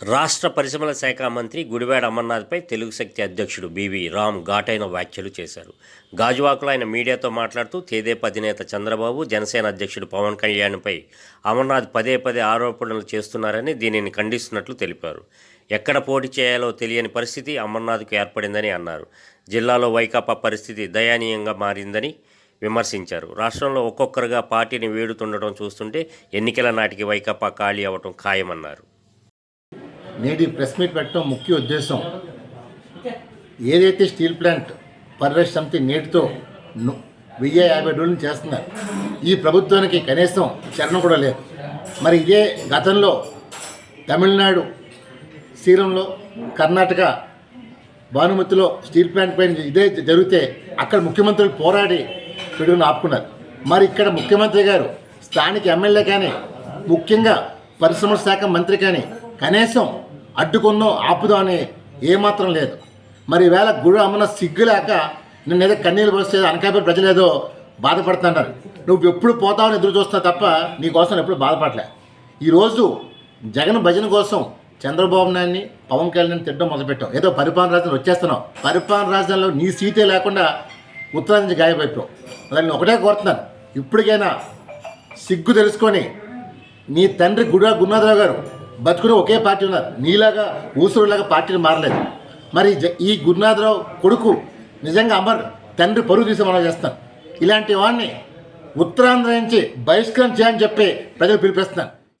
రాష్ట్ర పరిశ్రమల శాఖ మంత్రి గుడివాడ అమర్నాథ్పై తెలుగు శక్తి అధ్యక్షుడు బివి రామ్ ఘాటైన వ్యాఖ్యలు చేశారు. గాజువాకలో ఆయన మీడియాతో మాట్లాడుతూ తేదేపా అధినేత చంద్రబాబు జనసేన అధ్యక్షుడు పవన్ కళ్యాణ్పై అమర్నాథ్ పదే పదే ఆరోపణలు చేస్తున్నారని దీనిని ఖండిస్తున్నట్లు తెలిపారు. ఎక్కడ పోటీ చేయాలో తెలియని పరిస్థితి అమర్నాథ్కు ఏర్పడిందని అన్నారు. జిల్లాలో వైకాపా పరిస్థితి దయనీయంగా మారిందని విమర్శించారు. రాష్ట్రంలో ఒక్కొక్కరుగా పార్టీని వేడుతుండటం చూస్తుంటే ఎన్నికల నాటికి వైకాపా ఖాళీ అవ్వటం ఖాయమన్నారు. నేటి ప్రెస్ మీట్ పెట్టడం ముఖ్య ఉద్దేశం. ఏదైతే స్టీల్ ప్లాంట్ పరిరక్ష సమితి నేటితో వెయ్యి యాభై డోళ్ళు చేస్తున్నారు ఈ ప్రభుత్వానికి కనీసం చరణం కూడా లేదు. మరి ఇదే గతంలో తమిళనాడు శ్రీలంలో కర్ణాటక భానుమతిలో స్టీల్ ప్లాంట్ పైన ఇదే జరిగితే అక్కడ ముఖ్యమంత్రులు పోరాడి పిడుగును ఆపుకున్నారు. మరి ఇక్కడ ముఖ్యమంత్రి గారు స్థానిక ఎమ్మెల్యే కానీ ముఖ్యంగా పరిశ్రమల శాఖ మంత్రి కానీ కనీసం అడ్డుకున్నో ఆపుదో అని ఏమాత్రం లేదు. మరి వేళ గుడి అమ్మన సిగ్గులేక నిన్నేదో కన్నీళ్ళు పోస్తే అనకాపల్లి ప్రజలేదో ఏదో బాధపడుతున్నారు నువ్వు ఎప్పుడు పోతావని ఎదురు చూస్తున్నావు తప్ప నీ కోసం ఎప్పుడు బాధపడలే. ఈరోజు జగన్ భజన కోసం చంద్రబాబు నాయుడిని పవన్ కళ్యాణ్ తిట్టడం మొదలుపెట్టావు. ఏదో పరిపాలన రాజధాని వచ్చేస్తున్నావు. పరిపాలన రాజధానిలో నీ సీటే లేకుండా ఉత్తరాది నుంచి గాయపడిపోయావు. అలా నేను ఒకటే కోరుతున్నాను. ఇప్పటికైనా సిగ్గు తెలుసుకొని నీ తండ్రి గుడా గున్నాదరావు గారు బతుకుని ఒకే పార్టీ ఉన్నారు. నీలాగా ఊసురులాగా పార్టీని మారలేదు. మరి జ- ఈ గురునాథరావు కొడుకు నిజంగా అమర్ తండ్రి పరుగు తీసి మనం చేస్తాను ఇలాంటి వాడిని ఉత్తరాంధ్ర నుంచి బహిష్కరణ చేయని చెప్పి ప్రజలు పిలిపిస్తున్నాను